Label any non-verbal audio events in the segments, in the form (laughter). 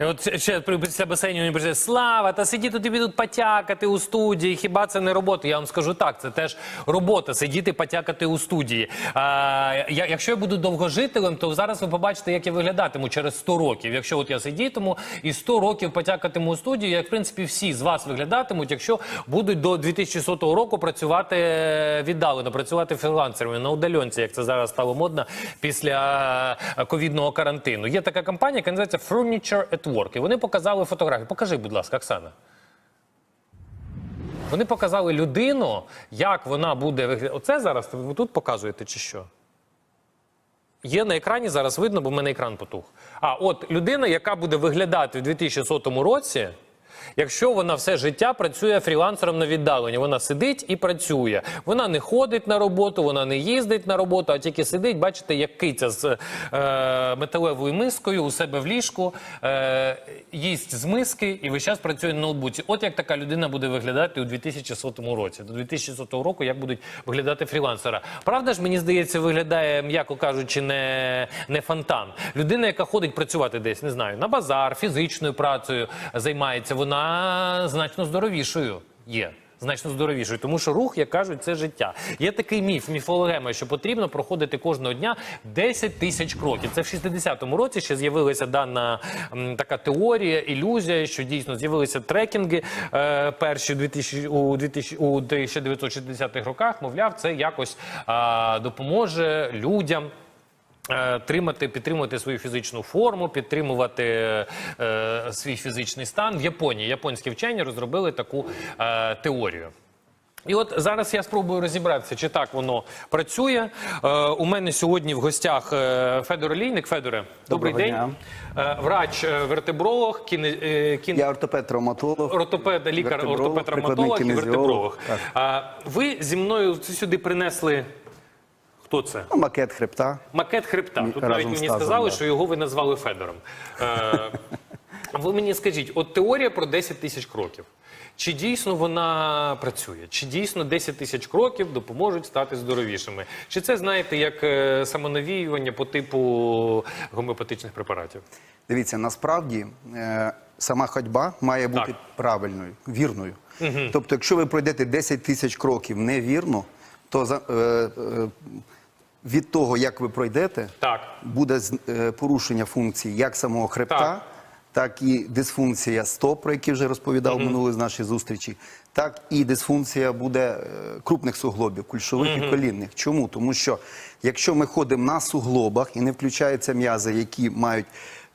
От ще при- після басейну мені прийде Слава, та сидіти тобі тут потякати у студії. Хіба це не робота? Я вам скажу так, це теж робота сидіти потякати у студії. А, я, якщо я буду довгожителем, то зараз ви побачите, як я виглядатиму через 100 років. Якщо от я сидітиму і 100 років потякатиму у студії, як в принципі всі з вас виглядатимуть, якщо будуть до 2100 року працювати е, віддалено, працювати фрілансерами на удаленці, як це зараз стало модно після е, ковідного карантину. Є така компанія, яка називається Furniture at І вони показали фотографію. Покажи, будь ласка, Оксана. Вони показали людину, як вона буде виглядати. Оце зараз ви тут показуєте чи що? Є на екрані, зараз видно, бо в мене екран потух. А от людина, яка буде виглядати в 2100 році, якщо вона все життя працює фрілансером на віддаленні. Вона сидить і працює. Вона не ходить на роботу, вона не їздить на роботу, а тільки сидить, бачите, як киця з е, металевою мискою у себе в ліжку, е, їсть з миски і весь час працює на ноутбуці. От як така людина буде виглядати у 2100 році. До 2100 року як будуть виглядати фрілансера. Правда ж, мені здається, виглядає, м'яко кажучи, не, не фонтан. Людина, яка ходить працювати десь, не знаю, на базар, фізичною працею займається, вона значно здоровішою є. Значно здоровішою, тому що рух, як кажуть, це життя. Є такий міф, міфологема, що потрібно проходити кожного дня 10 тисяч кроків. Це в 60-му році ще з'явилася дана м, така теорія, ілюзія, що дійсно з'явилися трекінги е, перші у 2000, у 2000, у 1960-х роках. Мовляв, це якось а, допоможе людям. Е, Тримати, підтримувати свою фізичну форму, підтримувати е, свій фізичний стан в Японії. Японські вчені розробили таку е, теорію. І от зараз я спробую розібратися, чи так воно працює. Е, у мене сьогодні в гостях е, Федор Олійник. Федоре, добрий Доброго день. Е, врач, е, вертебролог, кіне, е, кін... Я ортопед-травматолог. ортопед, лікар, ортопед-травматолог і вертебролог. Так. А, ви зі мною сюди принесли. Хто це? Ну, Макет хребта. Макет хребта. Тут Разом навіть мені тазом, сказали, да. що його ви назвали Федором. Е, ви мені скажіть, от теорія про 10 тисяч кроків. Чи дійсно вона працює? Чи дійсно 10 тисяч кроків допоможуть стати здоровішими? Чи це знаєте як е, самонавіювання по типу гомеопатичних препаратів? Дивіться, насправді е, сама ходьба має бути Так. правильною, вірною. Тобто, якщо ви пройдете 10 тисяч кроків невірно, то за, е, е, від того, як ви пройдете, Так. буде е, порушення функцій як самого хребта, Так. так, і дисфункція стоп, про які вже розповідав в минулій з нашій зустрічі, так і дисфункція буде е, крупних суглобів, кульшових і колінних. Чому? Тому що якщо ми ходимо на суглобах і не включаються м'язи, які мають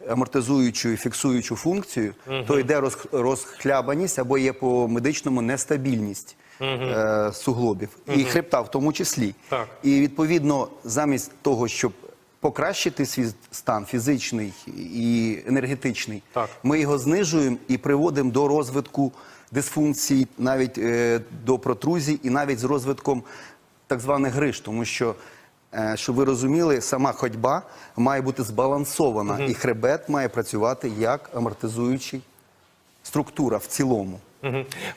амортизуючу і фіксуючу функцію, то йде розхлябаність або є по медичному нестабільність. Е, Суглобів і хребта в тому числі, Так. і відповідно, замість того, щоб покращити свій стан фізичний і енергетичний, Так. ми його знижуємо і приводимо до розвитку дисфункцій, навіть е, до протрузій, і навіть з розвитком так званих гриж, тому що. е, Щоб ви розуміли, сама ходьба має бути збалансована, і хребет має працювати як амортизуючий структура в цілому.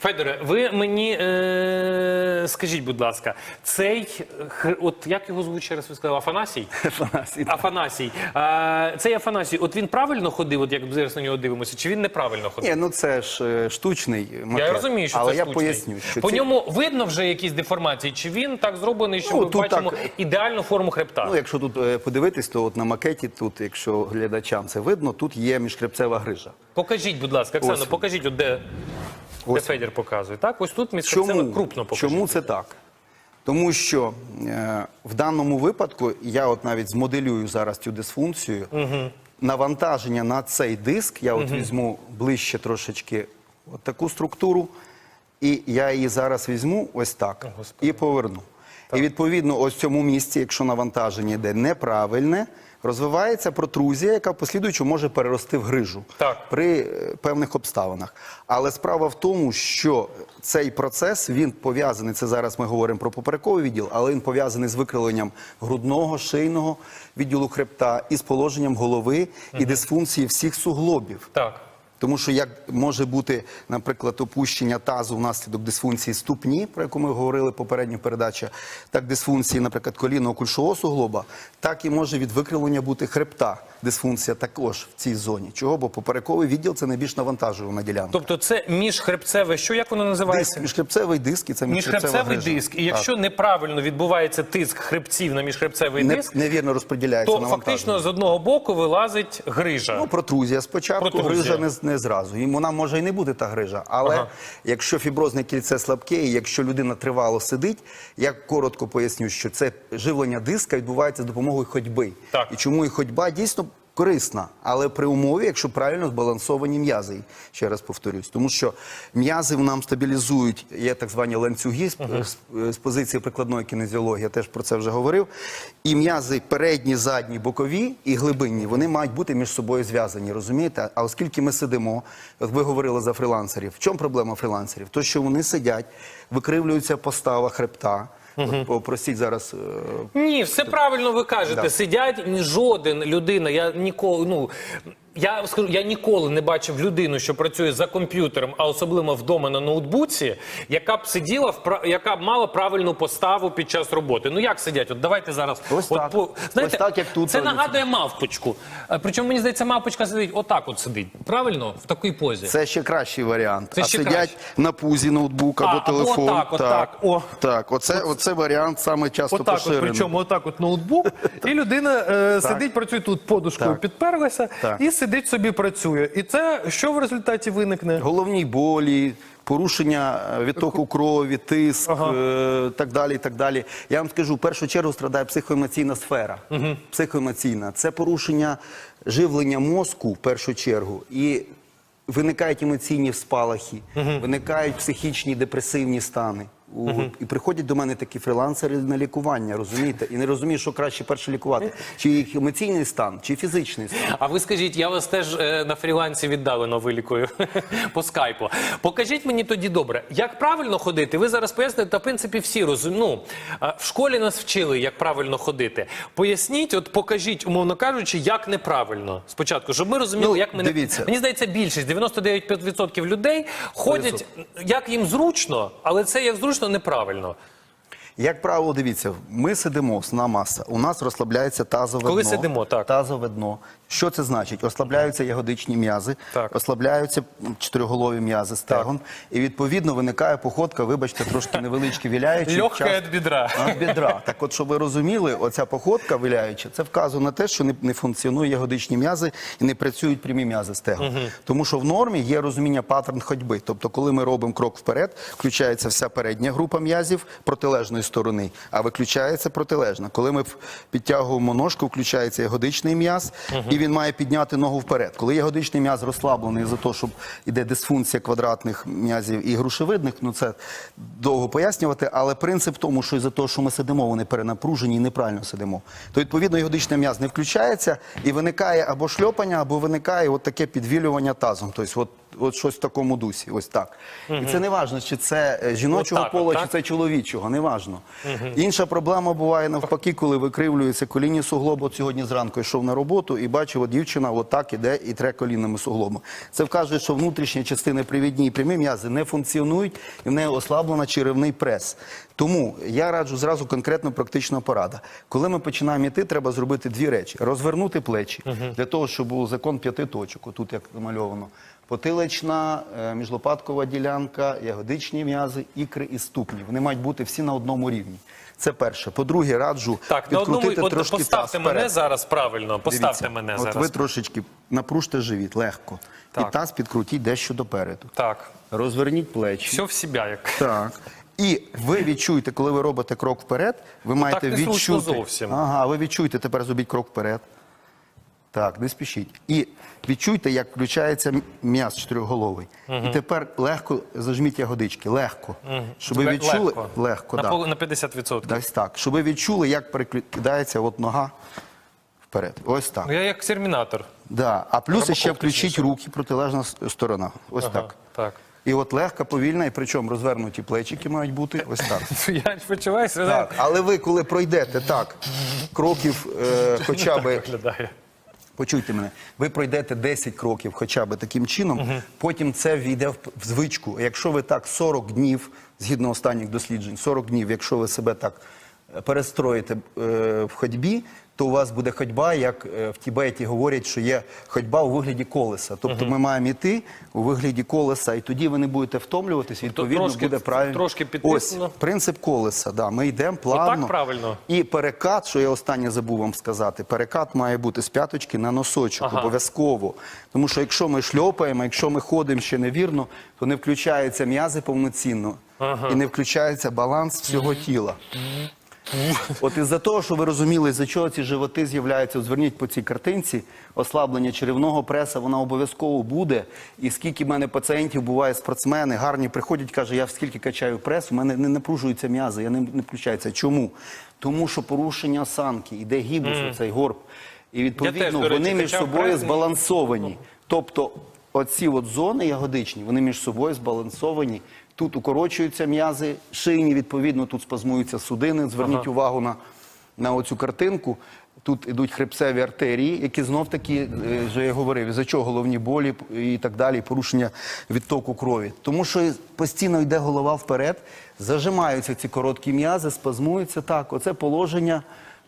Федоре, ви мені е, скажіть, будь ласка, цей хр- от як його звуть ще раз ви сказали? Афанасій? (laughs) Афанасій. Афанасій. А, цей Афанасій, от він правильно ходив, от як зараз на нього дивимося, чи він неправильно ходив? Ні, ну це ж е, штучний макет. Я розумію, що але це я штучний. поясню, що по ці- ньому видно вже якісь деформації, чи він так зроблений, що Ну, ми тут бачимо так. ідеальну форму хребта? Ну, якщо тут е, подивитись, то от на макеті, тут, якщо глядачам це видно, тут є міжхребцева грижа. Покажіть, будь ласка, Оксано, Ось. покажіть, от де, де Федір показує. Так, ось тут міська Чому? крупно покажіть. Чому це так? Тому що е, в даному випадку я от навіть змоделюю зараз цю дисфункцію. Навантаження на цей диск, я от візьму ближче трошечки от таку структуру, і я її зараз візьму ось так і поверну. І відповідно, ось в цьому місці, якщо навантаження йде неправильне, розвивається протрузія, яка послідуючи може перерости в грижу Так. при е, певних обставинах. Але справа в тому, що цей процес він пов'язаний. Це зараз ми говоримо про поперековий відділ, але він пов'язаний з викриленням грудного, шийного відділу хребта і з положенням голови і дисфункції всіх суглобів. Так. Тому що як може бути, наприклад, опущення тазу внаслідок дисфункції ступні, про яку ми говорили попередню передачу, так дисфункції, наприклад, колінного кульшового суглоба, так і може від викривлення бути хребта. Дисфункція також в цій зоні. Чого? Бо поперековий відділ це найбільш навантажувана ділянка. Тобто це міжхребцеве, що як воно Диск, називається? міжхребцевий диск і це Міжхребцевий грижа. диск. І якщо неправильно відбувається тиск хребців на міжхребцевий не, диск, невірно розподіляється то фактично з одного боку вилазить грижа. Ну, протрузія спочатку, Протрузія. грижа не, не зразу. І вона може і не бути та грижа. Але Ага. якщо фіброзне кільце слабке, і якщо людина тривало сидить, я коротко поясню, що це живлення диска відбувається з допомогою ходьби. Так. І чому і ходьба дійсно корисна, але при умові, якщо правильно збалансовані м'язи. Ще раз повторюсь, тому що м'язи нам стабілізують, є так звані ланцюги з, з- з позиції прикладної кінезіології, я теж про це вже говорив. І м'язи передні, задні, бокові і глибинні, вони мають бути між собою зв'язані, розумієте? А оскільки ми сидимо, ви говорили за фрілансерів. В чому проблема фрілансерів? То, що вони сидять, викривлюється постава хребта. От попросіть зараз е, Ні, все правильно ви кажете. Да. Сидять жоден людина. Я ніколи, ну я скажу, я ніколи не бачив людину, що працює за комп'ютером, а особливо вдома на ноутбуці, яка б сиділа в яка б мала правильну поставу під час роботи. Ну як сидять? От давайте зараз. Ось от, так. по- знаєте, Ось так, як тут Це нагадує мавпочку. Е, Причому мені здається, мавпочка сидить отак, от сидить. Правильно, в такій позі. Це ще кращий варіант. Це а ще сидять краще. на пузі ноутбука або телефон. отак, отак. О. так. Оце, оце варіант саме часто Отак, от, поширений. причому отак от ноутбук, (laughs) і людина е, сидить, працює тут подушкою, підперлася і сидить собі працює. І це що в результаті виникне? Головні болі, порушення е, відтоку крові, тиск, Ага. е, так далі. так далі. Я вам скажу, в першу чергу страдає психоемоційна сфера. Психоемоційна. Це порушення живлення мозку в першу чергу. І виникають емоційні спалахи, виникають психічні депресивні стани. У- І приходять до мене такі фрілансери на лікування, розумієте? І не розуміють, що краще перше лікувати. Чи їх емоційний стан, чи фізичний стан. А ви скажіть, я вас теж е, на фрілансі віддалено вилікую (laughs) по скайпу. Покажіть мені тоді добре, як правильно ходити. Ви зараз поясните, та в принципі всі розуміють. Ну, в школі нас вчили, як правильно ходити. Поясніть, от покажіть, умовно кажучи, як неправильно спочатку, щоб ми розуміли, Ну, як ми не- дивіться. Мені здається, більшість 99% людей ходять як їм зручно, але це як зручно неправильно. Як правило, дивіться, ми сидимо, основна маса. У нас розслабляється тазове Коли дно. сидимо, так. Тазове дно. Що це значить? Ослабляються ягодичні м'язи, Так. ослабляються чотириголові м'язи стегон. І відповідно виникає походка, вибачте, трошки невеличкі віляючі. Легке час- від бідра. (laughs) От бідра. Так от, щоб ви розуміли, оця походка виляюча, це вказує на те, що не, не функціонують ягодичні м'язи і не працюють прямі м'язи стегон. Тому що в нормі є розуміння паттерн ходьби. Тобто, коли ми робимо крок вперед, включається вся передня група м'язів протилежної сторони, а виключається протилежна. Коли ми підтягуємо ножку, включається ягодичний м'яз, і він має підняти ногу вперед. Коли ягодичний м'яз розслаблений за те, щоб іде дисфункція квадратних м'язів і грушевидних, ну це довго пояснювати, але принцип в тому, що із-за того, що ми сидимо, вони перенапружені і неправильно сидимо. То відповідно ягодичний м'яз не включається і виникає або шльопання, або виникає от таке підвілювання тазом. Тобто, от, от щось в такому дусі, ось так. І це не важно, чи це е, жіночого Отак от, пола, так? чи це чоловічого, не важно. Інша проблема буває навпаки, коли викривлюється колінні суглоби. От сьогодні зранку йшов на роботу і бачив, от дівчина отак іде і тре колінними суглобами. Це вказує, що внутрішні частини привідні і прямі м'язи не функціонують, і в неї ослаблена черевний прес. Тому я раджу зразу конкретно практична порада. Коли ми починаємо йти, треба зробити дві речі: розвернути плечі для того, щоб був закон п'яти точок. Отут як намальовано. Потилична, е, міжлопаткова ділянка, ягодичні м'язи, ікри і ступні. Вони мають бути всі на одному рівні. Це перше. По-друге, раджу Так, на одному от, трошки поставте таз мене вперед. зараз правильно. Поставте Дивіться, мене от зараз. ви трошечки напружте живіт, легко. Так. І таз підкрутіть дещо допереду. Так, Розверніть плечі. все в себе як. Так. І ви відчуєте, коли ви робите крок вперед, ви маєте не зручно відчути. зовсім. Ага, ви відчуєте, тепер зробіть крок вперед. Так, не спішіть. І відчуйте, як включається м'яз чотирьохголовий. І тепер легко зажміть ягодички. Легко. Щоб ви Ле- відчули. легко. Легко, на, да. пол- на 50%. Ось так. Щоб ви відчули, як перекидається от нога вперед. Ось так. Ну, Я як термінатор. Да. А плюс ще включіть руки протилежна с- сторона. Ось так. так. І от легка, повільна, і причому розвернуті плечики мають бути ось так. (laughs) Я почуваюся, Так, але ви, коли пройдете так, кроків е, хоча б виглядає. Почуйте мене, ви пройдете 10 кроків хоча б таким чином, потім це війде в, в звичку. Якщо ви так 40 днів, згідно останніх досліджень, 40 днів, якщо ви себе так е, перестроїте е, в ходьбі, то у вас буде ходьба, як е, в Тібеті говорять, що є ходьба у вигляді колеса. Тобто ми маємо йти у вигляді колеса, і тоді ви не будете втомлюватись, відповідно трошки- буде правильно. трошки Ось принцип колеса. Да, ми йдемо плавно. Отак правильно? І перекат, що я останнє забув вам сказати, перекат має бути з п'яточки на носочок, Ага. обов'язково. Тому що якщо ми шльопаємо, якщо ми ходимо ще невірно, то не включаються м'язи повноцінно і не включається баланс всього тіла. От із-за того, що ви розуміли, з-за чого ці животи з'являються, зверніть по цій картинці, ослаблення черевного преса, вона обов'язково буде. І скільки в мене пацієнтів буває спортсмени, гарні приходять, каже, я скільки качаю прес, у мене не напружуються м'язи, я не, не включаюся. Чому? Тому що порушення осанки, іде гібус, оцей горб. І теж, відповідно речі, вони між собою прес, збалансовані. Тобто оці от зони ягодичні, вони між собою збалансовані. Тут укорочуються м'язи шийні, відповідно, тут спазмуються судини. Зверніть увагу на, на оцю картинку. Тут ідуть хребцеві артерії, які знов таки, е, вже я говорив, за чого головні болі і так далі, порушення відтоку крові. Тому що постійно йде голова вперед, зажимаються ці короткі м'язи, спазмуються так. Оце положення,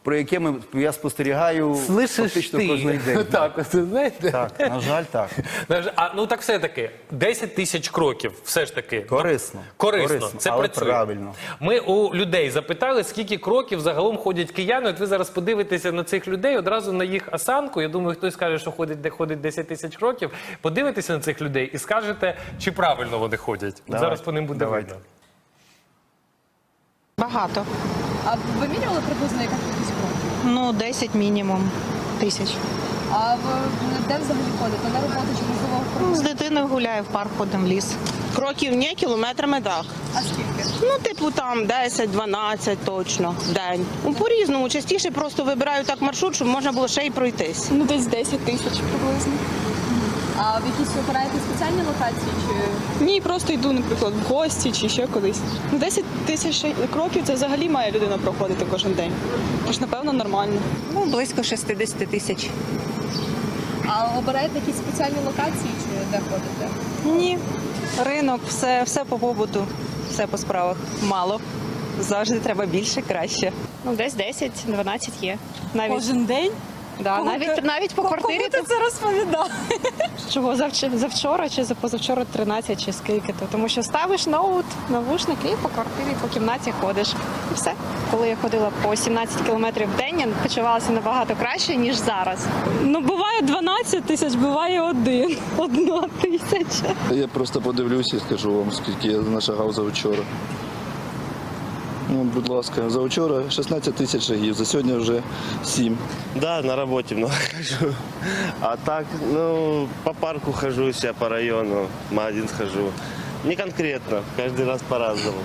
про яке ми, я спостерігаю Слышиш фактично ти? кожен день. (laughs) Так, знаєте? Так, на жаль, так. (laughs) А ну так все-таки 10 тисяч кроків, все ж таки. Корисно. Корисно, Корисно, це але працює. правильно. Ми у людей запитали, скільки кроків загалом ходять кияни. От ви зараз подивитеся на цих людей, одразу на їх осанку. Я думаю, хтось скаже, що ходить, де ходить 10 тисяч кроків. Подивитеся на цих людей і скажете, чи правильно вони ходять. Давайте, Зараз по ним буде давайте. видно. Багато. А ви вимірювали приблизно яка кількість кроків? Ну, 10 мінімум тисяч. А ви де взагалі ходите? На роботу чи можливо в Ну, з дитиною гуляю в парк, ходимо в ліс. Кроків ні, кілометрами так. А скільки? Ну, типу там 10-12 точно в день. Ну, по-різному. Частіше просто вибираю так маршрут, щоб можна було ще й пройтись. Ну, десь 10 тисяч приблизно. А в якісь обираєте спеціальні локації чи Ні, просто йду, наприклад, в гості чи ще кудись. Ну, 10 тисяч кроків це взагалі має людина проходити кожен день. Тож, напевно, нормально. Ну, близько 60 тисяч. а обираєте якісь спеціальні локації чи де ходите? Ні. Ринок, все, все по побуту, все по справах. Мало. Завжди треба більше, краще. Ну, десь 10-12 є. Навіть, Кожен день? Да, Кого навіть, ти- навіть по квартирі. Кому ти це розповідав? Чого завч- завчора чи за позавчора 13 чи скільки то. Тому що ставиш ноут, навушники і по квартирі, по кімнаті ходиш. І все. Коли я ходила по 17 кілометрів в день, я почувалася набагато краще, ніж зараз. Ну, буває 12 тисяч, буває один. Одна тисяча. Я просто подивлюся і скажу вам, скільки я нашагав за вчора. Ну, будь ласка, за вчора 16 тисяч шагів, за сьогодні вже 7. Да, на работе много (laughs) хожу. А так, ну, по парку хожусь, я по району, в магазин схожу. Не конкретно, каждый раз по-разному.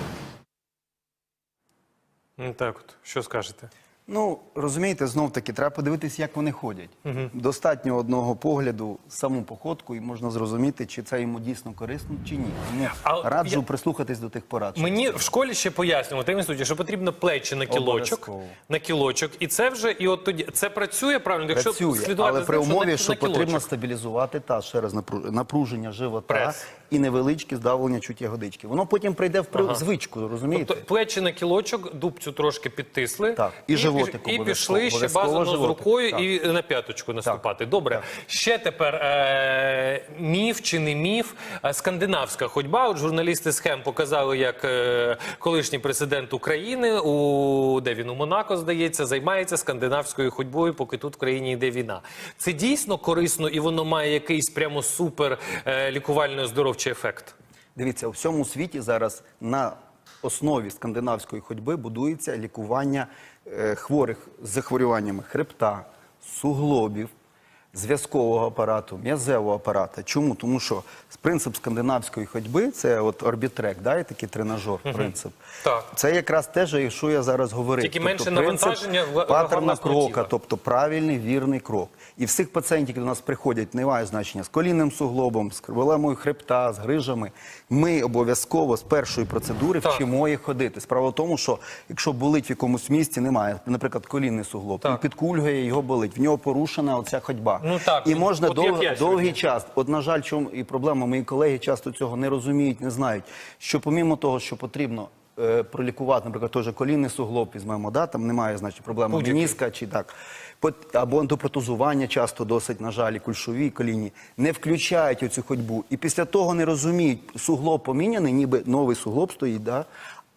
Ну, Так, от що скажете? Ну, розумієте, знов таки, треба подивитись, як вони ходять. Достатньо одного погляду, саму походку, і можна зрозуміти, чи це йому дійсно корисно, чи ні. Тому А раджу я- прислухатись до тих порад. Мені в школі ще пояснювали, Таїм Інституті, що потрібно плечі на кілочок, на кілочок, і це вже і от тоді це працює правильно. Якщо Працює, слідувати але при тим, що умові, що кілочок. потрібно стабілізувати та ще раз напруження живота Прес. і невеличке здавлення чуть ягодички. Воно потім прийде в при... звичку, розумієте? Тобто плечі на кілочок, дубцю трошки підтисли. Так, і животик І пішли ще базово з рукою так. і на п'яточку наступати. Добре. Ще тепер е- міф чи не міф. Е, Скандинавська ходьба. От журналісти схем показали, як е- колишній президент України у де він у Монако, здається, займається скандинавською ходьбою, поки тут в країні йде війна. Це дійсно корисно і воно має якийсь прямо супер е- лікувально-здоровчий ефект. Дивіться, у всьому світі зараз на основі скандинавської ходьби будується лікування е, хворих з захворюваннями хребта, суглобів, зв'язкового апарату, м'язевого апарата. Чому? Тому що принцип скандинавської ходьби це от орбітрек, да, є такий тренажер, принцип. Так. Це якраз те, що я зараз говорив. Тільки менше навантаження паттерна крока, тобто правильний вірний крок. І всіх пацієнтів, які до нас приходять, не має значення з колінним суглобом, з проблемою хребта, з грижами. Ми обов'язково з першої процедури Так. вчимо їх ходити. Справа в тому, що якщо болить в якомусь місці, немає, наприклад, колінний суглоб, Так. він підкульгує, його болить. В нього порушена оця ходьба. Ну так, і можна от як дов- я сьогодні. довгий час. От, на жаль, чому і проблема, мої колеги часто цього не розуміють, не знають. Що помімо того, що потрібно е, пролікувати, наприклад, теж колінний суглоб візьмемо, да, там немає, значить, проблеми меніска чи так. Або ендопротезування часто досить, на жаль, кульшові коліні, не включають оцю ходьбу. І після того не розуміють, суглоб поміняний, ніби новий суглоб стоїть, да,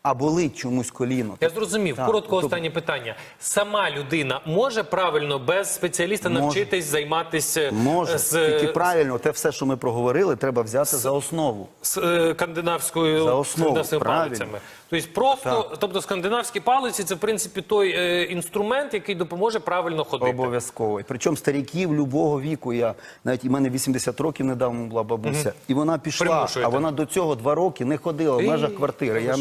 а болить чомусь коліно. Я зрозумів. Так, Коротко тобто- останнє питання. Сама людина може правильно без спеціаліста Може. навчитись займатися Може, з, тільки правильно, те все, що ми проговорили, треба взяти за основу. з е, скандинавською За основу, скандинавськими правильно. палицями. Тобто просто, тобто скандинавські палиці це в принципі той е, інструмент, який допоможе правильно ходити. Обов'язково. Причому старіків любого віку. Я навіть і мене 80 років недавно була бабуся, і вона пішла. Примушуєте. А вона до цього два роки не ходила в межах квартири. Я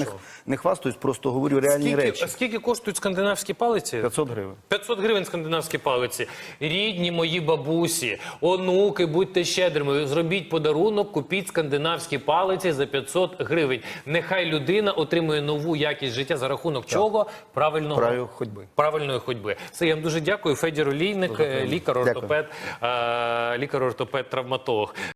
не, хвастаюсь, просто говорю реальні Скільки, речі. скільки коштують скандинавські палиці? 500 гривень. 500 гривень скандинавські палиці. Рідні мої бабусі, онуки, будьте щедрими. Зробіть подарунок, купіть скандинавські палиці за 500 гривень. Нехай людина отримує нову якість життя за рахунок чого? Правильного ходьби. Правильної ходьби. Це я вам дуже дякую. Федір Олійник, лікар-ортопед, е, лікар-ортопед, травматолог.